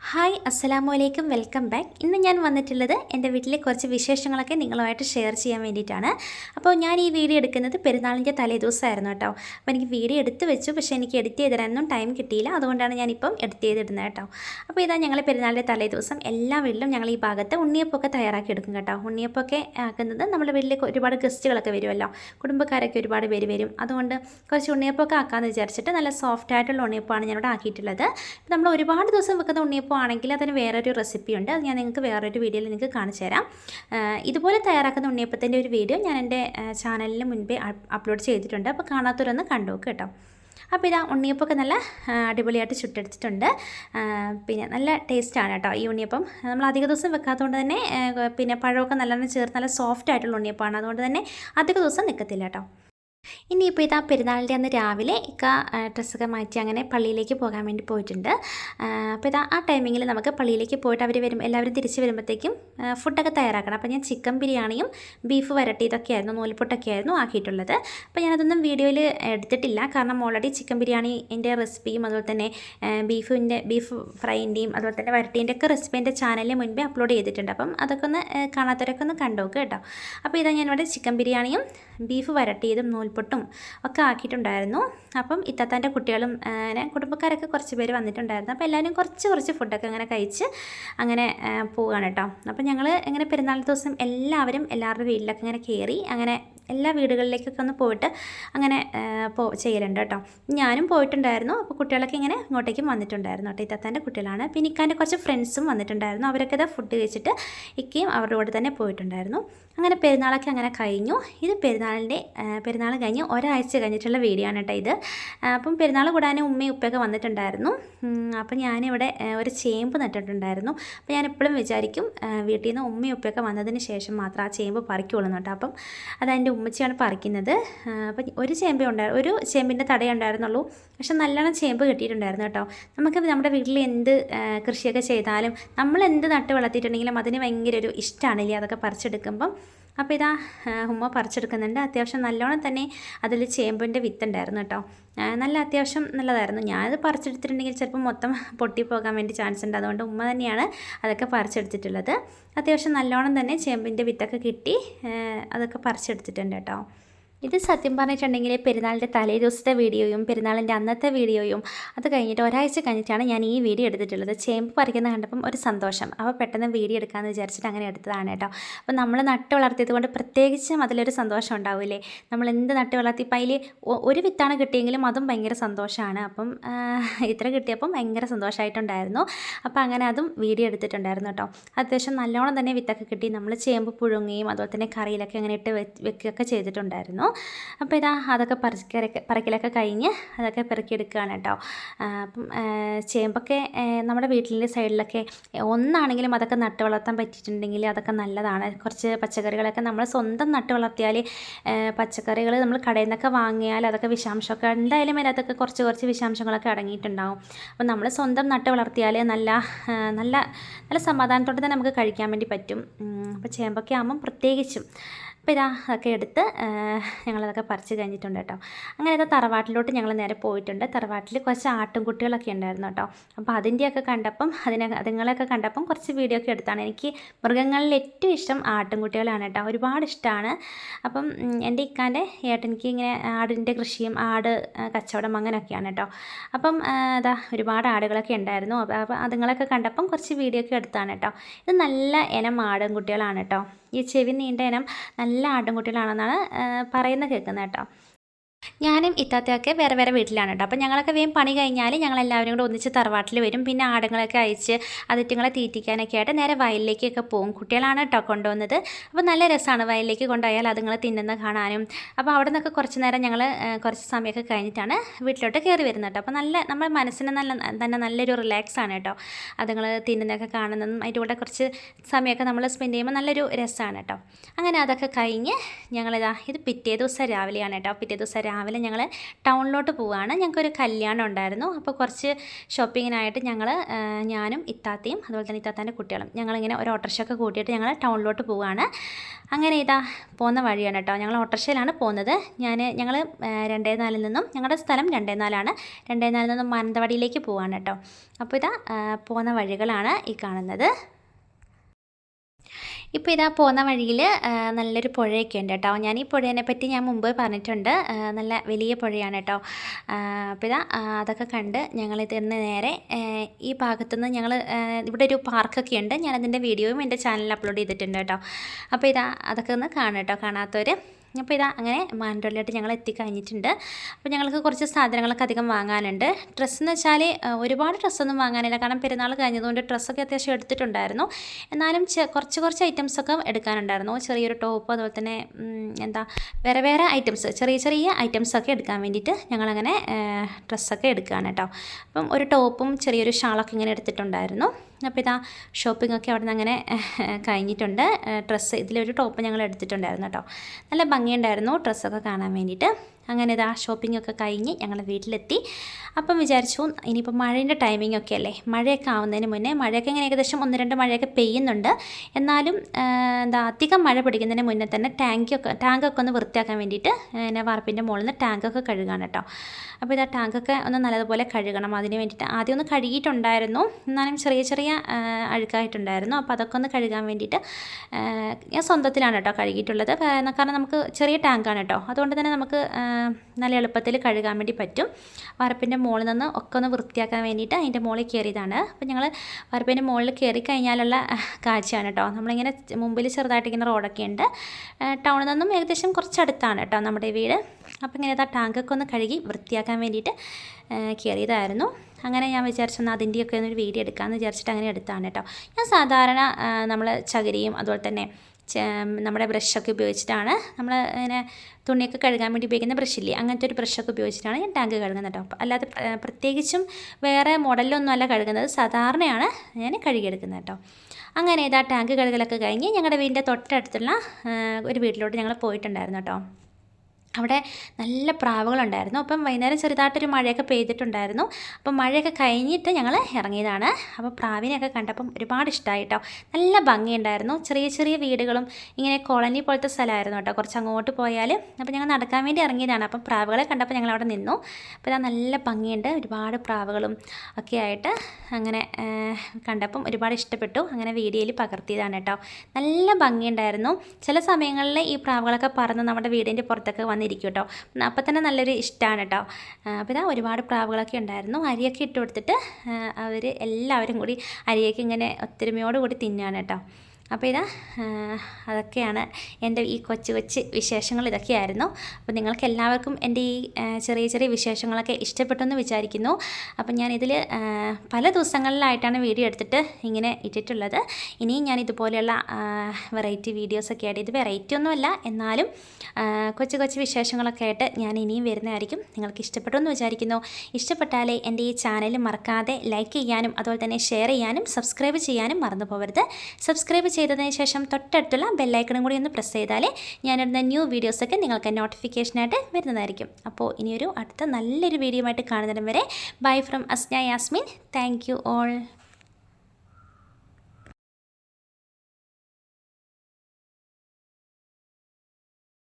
Hi അസ്സലാമു അലൈക്കും welcome back ഇന്ന് ഞാൻ വന്നിട്ടുള്ളത് എന്റെ വീട്ടിലെ കുറച്ച് വിശേഷങ്ങളൊക്കെ നിങ്ങളുമായിട്ട് ഷെയർ ചെയ്യാൻ വേണ്ടിയിട്ടാണ്. അപ്പോൾ ഞാൻ ഈ വീഡിയോ എടുക്കുന്നത് പെരുന്നാളിന്റെ തലേദിവസമായിരുന്നു കേട്ടോ. അപ്പോൾ എനിക്ക് വീഡിയോ എടുത്ത് വെച്ചു. പക്ഷേ എനിക്ക് എഡിറ്റ് ചെയ്തിടാനൊന്നും ടൈം കിട്ടിയില്ല. അതുകൊണ്ടാണ് ഞാനിപ്പം എഡിറ്റ് ചെയ്തിടുന്നത് കേട്ടോ. അപ്പോൾ ഇതാ ഞങ്ങൾ പെരുന്നാളിന്റെ തലേദിവസം എല്ലാ വീട്ടിലും ഞങ്ങൾ ഈ ഭാഗത്ത് ഉണ്ണിയപ്പൊക്കെ തയ്യാറാക്കി എടുക്കും കേട്ടോ. ഉണ്ണിയപ്പൊക്കെ ആക്കുന്നത് നമ്മുടെ വീട്ടിലേക്ക് ഒരുപാട് ഗസ്റ്റുകളൊക്കെ വരുമല്ലോ. കുടുംബക്കാരൊക്കെ ഒരുപാട് പേര് വരും. അതുകൊണ്ട് കുറച്ച് ഉണ്ണിയപ്പൊക്കെ ആക്കാമെന്ന് വിചാരിച്ചിട്ട് നല്ല സോഫ്റ്റ് ആയിട്ടുള്ള ഉണ്ണിയപ്പമാണ് ഞാനിവിടെ ആക്കിയിട്ടുള്ളത്. നമ്മൾ ഒരുപാട് ദിവസം വെക്കുന്ന ഉണ്ണിയപ്പം ആണെങ്കിൽ അതിന് വേറൊരു റെസിപ്പി ഉണ്ട്. അത് ഞാൻ നിങ്ങൾക്ക് വേറൊരു വീഡിയോയിൽ നിങ്ങൾക്ക് കാണിച്ചു തരാം. ഇതുപോലെ തയ്യാറാക്കുന്ന ഉണ്ണിയപ്പത്തിന്റെ ഒരു വീഡിയോ ഞാൻ എന്റെ ചാനലിൽ മുൻപേ അപ്ലോഡ് ചെയ്തിട്ടുണ്ട്. അപ്പോൾ കാണാത്തവരൊന്ന് കണ്ടു നോക്ക് കേട്ടോ. അപ്പോൾ ഇതാ ഉണ്ണിയപ്പമൊക്കെ നല്ല അടിപൊളിയായിട്ട് ചുട്ടെടുത്തിട്ടുണ്ട്. പിന്നെ നല്ല ടേസ്റ്റാണ് കേട്ടോ ഈ ഉണ്ണിയപ്പം. നമ്മൾ അധിക ദിവസം വെക്കാത്തതുകൊണ്ട് തന്നെ പിന്നെ പഴമൊക്കെ നല്ലോണം ചേർത്ത് നല്ല സോഫ്റ്റ് ആയിട്ടുള്ള ഉണ്ണിയപ്പമാണ്. അതുകൊണ്ട് തന്നെ അധിക ദിവസം നിൽക്കത്തില്ല കേട്ടോ. ഇനിയിപ്പോൾ ഇതാ പെരുന്നാളിന്റെ അന്ന് രാവിലെ ഇക്ക ഡ്രസ്സൊക്കെ മാറ്റി അങ്ങനെ പള്ളിയിലേക്ക് പോകാൻ വേണ്ടി പോയിട്ടുണ്ട്. അപ്പോൾ ഇതാ ആ ടൈമിങ്ങിൽ നമുക്ക് പള്ളിയിലേക്ക് പോയിട്ട് അവർ വരും എല്ലാവരും തിരിച്ച് വരുമ്പോഴത്തേക്കും ഫുഡൊക്കെ തയ്യാറാക്കണം. അപ്പോൾ ഞാൻ ചിക്കൻ ബിരിയാണിയും ബീഫ് വരട്ടി ഇതൊക്കെ ആയിരുന്നു നൂൽപുട്ടൊക്കെ ആയിരുന്നു ആക്കിയിട്ടുള്ളത്. അപ്പോൾ ഞാനതൊന്നും വീഡിയോയിൽ എടുത്തിട്ടില്ല. കാരണം ഓൾറെഡി ചിക്കൻ ബിരിയാണിന്റെ റെസിപ്പിയും അതുപോലെ തന്നെ ബീഫിന്റെ ബീഫ് ഫ്രൈന്റെയും അതുപോലെ തന്നെ വരട്ടീന്റെ ഒക്കെ റെസിപ്പി എന്റെ ചാനലിൽ മുൻപേ അപ്ലോഡ് ചെയ്തിട്ടുണ്ട്. അപ്പം അതൊക്കെ ഒന്ന് കാണാത്തവരൊക്കെ ഒന്ന് കണ്ടോക്ക് കേട്ടോ. അപ്പോൾ ഇതാ ഞാനിവിടെ ചിക്കൻ ബിരിയാണിയും ബീഫ് വരട്ടിയതും നൂൽപുട്ടും ഒക്കെ ആക്കിയിട്ടുണ്ടായിരുന്നു. അപ്പം ഇത്താത്താന്റെ കുട്ടികളും അങ്ങനെ കുടുംബക്കാരൊക്കെ കുറച്ച് പേര് വന്നിട്ടുണ്ടായിരുന്നു. അപ്പോൾ എല്ലാവരും കുറച്ച് കുറച്ച് ഫുഡൊക്കെ അങ്ങനെ കഴിച്ച് അങ്ങനെ പോവുകയാണ് കേട്ടോ. അപ്പം ഞങ്ങൾ ഇങ്ങനെ പെരുന്നാൾ ദിവസം എല്ലാവരും എല്ലാവരുടെ വീട്ടിലൊക്കെ ഇങ്ങനെ കയറി അങ്ങനെ എല്ലാ വീടുകളിലേക്കൊക്കെ ഒന്ന് പോയിട്ട് അങ്ങനെ പോ ചെയ്യലുണ്ട് കേട്ടോ. ഞാനും പോയിട്ടുണ്ടായിരുന്നു. അപ്പോൾ കുട്ടികളൊക്കെ ഇങ്ങനെ ഇങ്ങോട്ടേക്കും വന്നിട്ടുണ്ടായിരുന്നു കേട്ടോ. ഇത്താത്താന്റെ കുട്ടികളാണ്. പിന്നെ ഇക്കാന്റെ കുറച്ച് ഫ്രണ്ട്സും വന്നിട്ടുണ്ടായിരുന്നു. അവരൊക്കെ ഇതാ ഫുഡ് കഴിച്ചിട്ട് ഇക്കയും അവരുടെ കൂടെ തന്നെ പോയിട്ടുണ്ടായിരുന്നു. അങ്ങനെ പെരുന്നാളൊക്കെ അങ്ങനെ കഴിഞ്ഞു. ഇത് പെരുന്നാളിന്റെ പെരുന്നാൾ കഴിഞ്ഞ് ഒരാഴ്ച കഴിഞ്ഞിട്ടുള്ള വീഡിയോ ആണ് കേട്ടോ ഇത്. അപ്പം പെരുന്നാൾ കൂടാനും ഉമ്മയും ഉപ്പയൊക്കെ വന്നിട്ടുണ്ടായിരുന്നു. അപ്പം ഞാനിവിടെ ഒരു ചേമ്പ് നട്ടിട്ടുണ്ടായിരുന്നു. അപ്പം ഞാൻ എപ്പോഴും വിചാരിക്കും വീട്ടിൽ നിന്ന് ഉമ്മയും ഉപ്പയൊക്കെ വന്നതിന് ശേഷം മാത്രം ആ ചേമ്പ് പറിക്കുള്ളൂ കേട്ടോ. അപ്പം അതെന്റെ ഉമ്മച്ചിയാണ് പറിക്കുന്നത്. അപ്പം ഒരു ചേമ്പ് ഉണ്ടായിരുന്നു ഒരു ചേമ്പിന്റെ തടയേ ഉണ്ടായിരുന്നുള്ളൂ. പക്ഷെ നല്ലോണം ചേമ്പ് കിട്ടിയിട്ടുണ്ടായിരുന്നു കേട്ടോ. നമുക്ക് നമ്മുടെ വീട്ടിൽ എന്ത് കൃഷിയൊക്കെ ചെയ്താലും നമ്മൾ എന്ത് നട്ട് വളർത്തിയിട്ടുണ്ടെങ്കിലും അതിന് ഭയങ്കര ഒരു ഇഷ്ടമാണില്ലേ അതൊക്കെ പറിച്ചെടുക്കുമ്പം. അപ്പോൾ ഇതാ ഉമ്മ പറിച്ചെടുക്കുന്നുണ്ട്. അത്യാവശ്യം നല്ലോണം തന്നെ അതിൽ ചേമ്പിന്റെ വിത്തുണ്ടായിരുന്നു കേട്ടോ. നല്ല അത്യാവശ്യം നല്ലതായിരുന്നു. ഞാനത് പറിച്ചെടുത്തിട്ടുണ്ടെങ്കിൽ ചിലപ്പോൾ മൊത്തം പൊട്ടിപ്പോകാൻ വേണ്ടി ചാൻസ് ഉണ്ട്. അതുകൊണ്ട് ഉമ്മ തന്നെയാണ് അതൊക്കെ പറിച്ചെടുത്തിട്ടുള്ളത്. അത്യാവശ്യം നല്ലോണം തന്നെ ചേമ്പിന്റെ വിത്തൊക്കെ കിട്ടി അതൊക്കെ പറിച്ചെടുത്തിട്ടുണ്ട് കേട്ടോ. ഇത് സത്യം പറഞ്ഞിട്ടുണ്ടെങ്കിൽ പെരുന്നാളിന്റെ തലേ ദിവസത്തെ വീഡിയോയും പെരുന്നാളിന്റെ അന്നത്തെ വീഡിയോയും അത് കഴിഞ്ഞിട്ട് ഒരാഴ്ച കഴിഞ്ഞിട്ടാണ് ഞാൻ ഈ വീഡിയോ എടുത്തിട്ടുള്ളത്. ചേമ്പ് പറിക്കുന്ന കണ്ടപ്പം ഒരു സന്തോഷം. അപ്പോൾ പെട്ടെന്ന് വീഡിയോ എടുക്കാമെന്ന് വിചാരിച്ചിട്ട് അങ്ങനെ എടുത്തതാണ് കേട്ടോ. അപ്പോൾ നമ്മൾ നട്ട് വളർത്തിയത് കൊണ്ട് പ്രത്യേകിച്ചും അതിലൊരു സന്തോഷം ഉണ്ടാവില്ലേ? നമ്മൾ എന്ത് നട്ട് വളർത്തി? അതിൽ ഒരു വിത്താണ് കിട്ടിയെങ്കിലും അതും ഭയങ്കര സന്തോഷമാണ്. അപ്പം ഇത്ര കിട്ടിയപ്പം ഭയങ്കര സന്തോഷമായിട്ടുണ്ടായിരുന്നു. അപ്പോൾ അങ്ങനെ അതും വീഡിയോ എടുത്തിട്ടുണ്ടായിരുന്നു കേട്ടോ. അത്യാവശ്യം നല്ലോണം തന്നെ വിത്തൊക്കെ കിട്ടി. നമ്മൾ ചേമ്പ് പുഴുങ്ങുകയും അതുപോലെ തന്നെ കറിയിലൊക്കെ അങ്ങനെ ഇട്ട് വെക്കുകയൊക്കെ ചെയ്തിട്ടുണ്ടായിരുന്നു. അപ്പോൾ ഇതാ അതൊക്കെ പറിക്കലൊക്കെ പറിക്കലൊക്കെ കഴിഞ്ഞ് അതൊക്കെ പെറുക്കിയെടുക്കുകയാണ് കേട്ടോ. അപ്പം ചേമ്പൊക്കെ നമ്മുടെ വീട്ടിന്റെ സൈഡിലൊക്കെ ഒന്നാണെങ്കിലും അതൊക്കെ നട്ട് വളർത്താൻ പറ്റിയിട്ടുണ്ടെങ്കിൽ അതൊക്കെ നല്ലതാണ്. കുറച്ച് പച്ചക്കറികളൊക്കെ നമ്മൾ സ്വന്തം നട്ട് വളർത്തിയാൽ പച്ചക്കറികൾ നമ്മൾ കടയിൽ നിന്നൊക്കെ വാങ്ങിയാൽ അതൊക്കെ വിഷാംശമൊക്കെ എന്തായാലും അതിനകത്തൊക്കെ കുറച്ച് കുറച്ച് വിഷാംശങ്ങളൊക്കെ അടങ്ങിയിട്ടുണ്ടാവും. അപ്പം നമ്മൾ സ്വന്തം നട്ട് വളർത്തിയാൽ നല്ല നല്ല നല്ല സമാധാനത്തോടെ തന്നെ നമുക്ക് കഴിക്കാൻ വേണ്ടി പറ്റും. അപ്പോൾ ചേമ്പൊക്കെ ആകുമ്പം പ്രത്യേകിച്ചും അപ്പോൾ ഇതാ അതൊക്കെ എടുത്ത് ഞങ്ങളതൊക്കെ പറിച്ച് കഴിഞ്ഞിട്ടുണ്ട് കേട്ടോ. അങ്ങനെ ഇതാ തറവാട്ടിലോട്ട് ഞങ്ങൾ നേരെ പോയിട്ടുണ്ട്. തറവാട്ടിൽ കുറച്ച് ആട്ടിൻകുട്ടികളൊക്കെ ഉണ്ടായിരുന്നു കേട്ടോ. അപ്പോൾ അതിന്റെയൊക്കെ കണ്ടപ്പം അതിനെ അതുങ്ങളെയൊക്കെ കണ്ടപ്പം കുറച്ച് വീഡിയോ ഒക്കെ എടുത്താണ്. എനിക്ക് മൃഗങ്ങളിൽ ഏറ്റവും ഇഷ്ടം ആട്ടിൻകുട്ടികളാണ് കേട്ടോ. ഒരുപാട് ഇഷ്ടമാണ്. അപ്പം എന്റെ ഇക്കാന്റെ ഏട്ടനിക്ക് ഇങ്ങനെ ആടിന്റെ കൃഷിയും ആട് കച്ചവടം അങ്ങനെയൊക്കെയാണ് കേട്ടോ. അപ്പം അതാ ഒരുപാട് ആടുകളൊക്കെ ഉണ്ടായിരുന്നു. അപ്പോൾ അതുങ്ങളൊക്കെ കണ്ടപ്പം കുറച്ച് വീഡിയോ ഒക്കെ എടുത്താണ് കേട്ടോ. ഇത് നല്ല ഇനം ആടും കുട്ടികളാണ് കേട്ടോ. ഈ ചെവി നീണ്ട ഇനം നല്ല ആടുംകുട്ടികളാണെന്നാണ് ആട്ടിൻകുട്ടികളാണെന്നാണ് പറയുന്നത് കേൾക്കുന്നത് കേട്ടോ. ഞാനും ഇത്താത്തയൊക്കെ വേറെ വേറെ വീട്ടിലാണ് കേട്ടോ. അപ്പോൾ ഞങ്ങളൊക്കെ വേഗം പണി കഴിഞ്ഞാൽ ഞങ്ങൾ എല്ലാവരും കൂടെ ഒന്നിച്ച് തറവാട്ടിൽ വരും. പിന്നെ ആടുങ്ങളൊക്കെ അയച്ച് അതിറ്റുങ്ങളെ തീറ്റിക്കാനൊക്കെ ആയിട്ട് നേരെ വയലിലേക്കൊക്കെ പോകും. കുട്ടികളാണ് കേട്ടോ കൊണ്ടുവന്നത്. അപ്പോൾ നല്ല രസമാണ് വയലിലേക്ക് കൊണ്ടുപോയാൽ അതുങ്ങളെ തിന്നുന്ന കാണാനും. അപ്പോൾ അവിടെ നിന്നൊക്കെ കുറച്ച് നേരം ഞങ്ങൾ കുറച്ച് സമയമൊക്കെ കഴിഞ്ഞിട്ടാണ് വീട്ടിലോട്ട് കയറി വരുന്നത് കേട്ടോ. അപ്പോൾ നല്ല നമ്മുടെ മനസ്സിന് നല്ല തന്നെ നല്ലൊരു റിലാക്സ് ആണ് കേട്ടോ അതുങ്ങൾ തിന്നുന്നതൊക്കെ കാണുന്നതും അതിന്റെ കൂടെ കുറച്ച് സമയമൊക്കെ നമ്മൾ സ്പെൻഡ് ചെയ്യുമ്പോൾ നല്ലൊരു രസമാണ് കേട്ടോ. അങ്ങനെ അതൊക്കെ കഴിഞ്ഞ് ഞങ്ങളിതാ ഇത് പിറ്റേ ദിവസം രാവിലെയാണ് കേട്ടോ. പിറ്റേ ദിവസം രാവിലെ ഞങ്ങൾ ടൗണിലോട്ട് പോവുകയാണ് ഞങ്ങൾക്കൊരു കല്യാണം ഉണ്ടായിരുന്നു. അപ്പോൾ കുറച്ച് ഷോപ്പിങ്ങിനായിട്ട് ഞങ്ങൾ ഞാനും ഇത്താത്തയും അതുപോലെ തന്നെ ഇത്താത്താന്റെ കുട്ടികളും ഞങ്ങളിങ്ങനെ ഒരു ഓട്ടോറിക്ഷയൊക്കെ കൂട്ടിയിട്ട് ഞങ്ങൾ ടൗണിലോട്ട് പോവുകയാണ് അങ്ങനെ ഇതാ പോകുന്ന വഴിയാണ് കേട്ടോ. ഞങ്ങൾ ഓട്ടോറിക്ഷയിലാണ് പോകുന്നത്. ഞാൻ ഞങ്ങൾ രണ്ടേ നാലിൽ നിന്നും ഞങ്ങളുടെ സ്ഥലം രണ്ടേ നാലാണ്. രണ്ടേ നാലിൽ നിന്നും മാനന്തവാടിയിലേക്ക് പോവാണ് കേട്ടോ. അപ്പോൾ ഇതാ പോകുന്ന വഴികളാണ് ഈ കാണുന്നത്. ഇപ്പോൾ ഇതാ പോകുന്ന വഴിയിൽ നല്ലൊരു പുഴയൊക്കെ ഉണ്ട് കേട്ടോ. ഞാൻ ഈ പുഴേനെ പറ്റി ഞാൻ മുമ്പ് പറഞ്ഞിട്ടുണ്ട്. നല്ല വലിയ പുഴയാണ് കേട്ടോ. അപ്പോൾ ഇതാ അതൊക്കെ കണ്ട് ഞങ്ങൾ ഇതിന്ന് നേരെ ഈ ഭാഗത്തുനിന്ന് ഞങ്ങൾ ഇവിടെ ഒരു പാർക്കൊക്കെ ഉണ്ട്. ഞാനതിന്റെ വീഡിയോയും എന്റെ ചാനലിൽ അപ്ലോഡ് ചെയ്തിട്ടുണ്ട് കേട്ടോ. അപ്പോൾ ഇതാ അതൊക്കെ ഒന്ന് കാണും കേട്ടോ. കാണാത്തവർ അപ്പോൾ ഇതാ അങ്ങനെ മാനന്തവാടിയിലോട്ട് ഞങ്ങൾ എത്തിക്കഴിഞ്ഞിട്ടുണ്ട്. അപ്പോൾ ഞങ്ങൾക്ക് കുറച്ച് സാധനങ്ങളൊക്കെ അധികം വാങ്ങാനുണ്ട്. ഡ്രസ്സ് എന്ന് വെച്ചാൽ ഒരുപാട് ഡ്രസ്സൊന്നും വാങ്ങാനില്ല. കാരണം പെരുന്നാൾ കഴിഞ്ഞതുകൊണ്ട് ഡ്രസ്സൊക്കെ അത്യാവശ്യം എടുത്തിട്ടുണ്ടായിരുന്നു. എന്നാലും കുറച്ച് കുറച്ച് ഐറ്റംസൊക്കെ എടുക്കാനുണ്ടായിരുന്നു. ചെറിയൊരു ടോപ്പ് അതുപോലെ തന്നെ എന്താ വേറെ വേറെ ഐറ്റംസ് ചെറിയ ചെറിയ ഐറ്റംസൊക്കെ എടുക്കാൻ വേണ്ടിയിട്ട് ഞങ്ങളങ്ങനെ ഡ്രസ്സൊക്കെ എടുക്കുകയാണ് കേട്ടോ. അപ്പം ഒരു ടോപ്പും ചെറിയൊരു ഷാളൊക്കെ ഇങ്ങനെ എടുത്തിട്ടുണ്ടായിരുന്നു. അപ്പോൾ ഇതാ ഷോപ്പിംഗ് ഒക്കെ അവിടെ നിന്ന് അങ്ങനെ കഴിഞ്ഞിട്ടുണ്ട് ഡ്രസ്സ് ഇതിലൊരു ടോപ്പ് ഞങ്ങൾ എടുത്തിട്ടുണ്ടായിരുന്നു കേട്ടോ. നല്ല ഭംഗിയുണ്ടായിരുന്നു ഡ്രസ്സൊക്കെ കാണാൻ വേണ്ടിയിട്ട്. അങ്ങനെ ഇതാ ഷോപ്പിംഗ് ഒക്കെ കഴിഞ്ഞ് ഞങ്ങൾ വീട്ടിലെത്തി. അപ്പം വിചാരിച്ചു ഇനിയിപ്പോൾ മഴേന്റെ ടൈമിംഗ് ഒക്കെ അല്ലേ? മഴയൊക്കെ ആവുന്നതിന് മുന്നേ മഴയൊക്കെ ഇങ്ങനെ ഏകദേശം ഒന്ന് രണ്ട് മഴയൊക്കെ പെയ്യുന്നുണ്ട്. എന്നാലും എന്താ അധികം മഴ പിടിക്കുന്നതിന് മുന്നേ തന്നെ ടാങ്കൊക്കെ ടാങ്കൊക്കെ ഒന്ന് വൃത്തിയാക്കാൻ വേണ്ടിയിട്ട് പിന്നെ വാർപ്പിന്റെ മുകളിൽ നിന്ന് ടാങ്കൊക്കെ കഴുകാണ് കേട്ടോ. അപ്പോൾ ഇതാ ടാങ്കൊക്കെ ഒന്ന് നല്ലതുപോലെ കഴുകണം. അതിന് വേണ്ടിയിട്ട് ആദ്യം ഒന്ന് കഴുകിയിട്ടുണ്ടായിരുന്നു. എന്നാലും ചെറിയ ചെറിയ അഴുക്കായിട്ടുണ്ടായിരുന്നു. അപ്പോൾ അതൊക്കെ ഒന്ന് കഴുകാൻ വേണ്ടിയിട്ട് ഞാൻ സ്വന്തത്തിലാണ് കേട്ടോ കഴുകിയിട്ടുള്ളത്. കാരണം നമുക്ക് ചെറിയ ടാങ്കാണ് കേട്ടോ. അതുകൊണ്ട് തന്നെ നമുക്ക് നല്ല എളുപ്പത്തിൽ കഴുകാൻ വേണ്ടി പറ്റും. വറുപ്പിന്റെ മുകളിൽ നിന്ന് ഒക്കെ ഒന്ന് വൃത്തിയാക്കാൻ വേണ്ടിയിട്ട് അതിന്റെ മുകളിൽ കയറിയതാണ്. അപ്പോൾ ഞങ്ങൾ വറുപ്പിന്റെ മുകളിൽ കയറി കഴിഞ്ഞാലുള്ള കാഴ്ചയാണ് കേട്ടോ. നമ്മളിങ്ങനെ മുമ്പിൽ ചെറുതായിട്ട് ഇങ്ങനെ റോഡൊക്കെ ഉണ്ട്. ടൗണിൽ നിന്നും ഏകദേശം കുറച്ചടുത്താണ് കേട്ടോ നമ്മുടെ വീട്. അപ്പോൾ ഇങ്ങനെ ആ ടാങ്കൊക്കെ ഒന്ന് കഴുകി വൃത്തിയാക്കാൻ വേണ്ടിയിട്ട് കയറിയതായിരുന്നു. അങ്ങനെ ഞാൻ വിചാരിച്ചൊന്ന് അതിന്റെയൊക്കെ ഒരു വീഡിയോ എടുക്കാമെന്ന് വിചാരിച്ചിട്ട് അങ്ങനെ എടുത്താണ് കേട്ടോ. ഞാൻ സാധാരണ നമ്മൾ ചകിരിയും അതുപോലെ തന്നെ നമ്മുടെ ബ്രഷൊക്കെ ഉപയോഗിച്ചിട്ടാണ് നമ്മൾ ഇങ്ങനെ തുണിയൊക്കെ കഴുകാൻ വേണ്ടി ഉപയോഗിക്കുന്ന ബ്രഷില്ലേ അങ്ങനത്തെ ഒരു ബ്രഷൊക്കെ ഉപയോഗിച്ചിട്ടാണ് ഞാൻ ടാങ്ക് കഴുകുന്നത് കേട്ടോ. അല്ലാതെ പ്ര- പ്രത്യേകിച്ചും വേറെ മോഡലിലൊന്നും അല്ല കഴുകുന്നത് സാധാരണയാണ് ഞാൻ കഴുകിയെടുക്കുന്നത് കേട്ടോ. അങ്ങനെ ഇതാ ടാങ്ക് കഴുകലൊക്കെ കഴിഞ്ഞ് ഞങ്ങളുടെ വീടിന്റെ തൊട്ടടുത്തുള്ള ഒരു വീട്ടിലോട്ട് ഞങ്ങൾ പോയിട്ടുണ്ടായിരുന്നു കേട്ടോ. അവിടെ നല്ല പ്രാവുകളുണ്ടായിരുന്നു. അപ്പം വൈകുന്നേരം ചെറുതായിട്ടൊരു മഴയൊക്കെ പെയ്തിട്ടുണ്ടായിരുന്നു. അപ്പം മഴയൊക്കെ കഴിഞ്ഞിട്ട് ഞങ്ങൾ ഇറങ്ങിയതാണ്. അപ്പോൾ പ്രാവിനെയൊക്കെ കണ്ടപ്പം ഒരുപാട് ഇഷ്ടമായി കേട്ടോ നല്ല ഭംഗിയുണ്ടായിരുന്നു. ചെറിയ ചെറിയ വീടുകളും ഇങ്ങനെ കോളനി പോലത്തെ സ്ഥലമായിരുന്നു കേട്ടോ. കുറച്ച് അങ്ങോട്ട് പോയാൽ അപ്പോൾ ഞങ്ങൾ നടക്കാൻ വേണ്ടി ഇറങ്ങിയതാണ്. അപ്പം പ്രാവുകളെ കണ്ടപ്പോൾ ഞങ്ങൾ അവിടെ നിന്നു. അപ്പോൾ ഇതാ നല്ല ഭംഗിയുണ്ട്. ഒരുപാട് പ്രാവുകളും ഒക്കെ ആയിട്ട് അങ്ങനെ കണ്ടപ്പം ഒരുപാട് ഇഷ്ടപ്പെട്ടു. അങ്ങനെ വീഡിയോയിൽ പകർത്തിയതാണ് കേട്ടോ. നല്ല ഭംഗിയുണ്ടായിരുന്നു. ചില സമയങ്ങളിൽ ഈ പ്രാവുകളൊക്കെ പറന്ന് നമ്മുടെ വീടിന്റെ പുറത്തൊക്കെ വന്നിരിക്കും കേട്ടോ അപ്പം തന്നെ നല്ലൊരു ഇഷ്ടമാണ് കേട്ടോ അപ്പോൾ ഇതാ ഒരുപാട് പ്രാവുകളൊക്കെ ഉണ്ടായിരുന്നു. അരിയൊക്കെ ഇട്ട് കൊടുത്തിട്ട് അവർ എല്ലാവരും കൂടി അരിയൊക്കെ ഇങ്ങനെ ഒത്തൊരുമയോട് കൂടി തിന്നുകയാണ് കേട്ടോ അപ്പോൾ ഇതാ അതൊക്കെയാണ് എന്റെ ഈ കൊച്ചു കൊച്ചു വിശേഷങ്ങൾ ഇതൊക്കെയായിരുന്നു. അപ്പോൾ നിങ്ങൾക്ക് എല്ലാവർക്കും എന്റെ ഈ ചെറിയ ചെറിയ വിശേഷങ്ങളൊക്കെ ഇഷ്ടപ്പെട്ടെന്ന് വിചാരിക്കുന്നു. അപ്പം ഞാനിതിൽ പല ദിവസങ്ങളിലായിട്ടാണ് വീഡിയോ എടുത്തിട്ട് ഇങ്ങനെ ഇട്ടിട്ടുള്ളത്. ഇനിയും ഞാൻ ഇതുപോലെയുള്ള വെറൈറ്റി വീഡിയോസൊക്കെ ആയിട്ട് ഇത് വെറൈറ്റി ഒന്നുമല്ല എന്നാലും കൊച്ചു കൊച്ചു വിശേഷങ്ങളൊക്കെ ആയിട്ട് ഞാൻ ഇനിയും വരുന്നതായിരിക്കും. നിങ്ങൾക്ക് ഇഷ്ടപ്പെട്ടു എന്ന് വിചാരിക്കുന്നു. ഇഷ്ടപ്പെട്ടാലേ എന്റെ ഈ ചാനൽ മറക്കാതെ ലൈക്ക് ചെയ്യാനും അതുപോലെ തന്നെ ഷെയർ ചെയ്യാനും സബ്സ്ക്രൈബ് ചെയ്യാനും മറന്നു പോകരുത് സബ്സ്ക്രൈബ് ചെയ്തതിന് ശേഷം തൊട്ടടുത്തുള്ള ബെല്ലൈക്കണും കൂടി ഒന്ന് പ്രസ് ചെയ്താൽ ഞാനിടുന്ന ന്യൂ വീഡിയോസൊക്കെ നിങ്ങൾക്ക് നോട്ടിഫിക്കേഷനായിട്ട് വരുന്നതായിരിക്കും. അപ്പോൾ ഇനിയൊരു അടുത്ത നല്ലൊരു വീഡിയോ ആയിട്ട് കാണുന്നതിനും വരെ bye from Asna Yasmin. Thank you all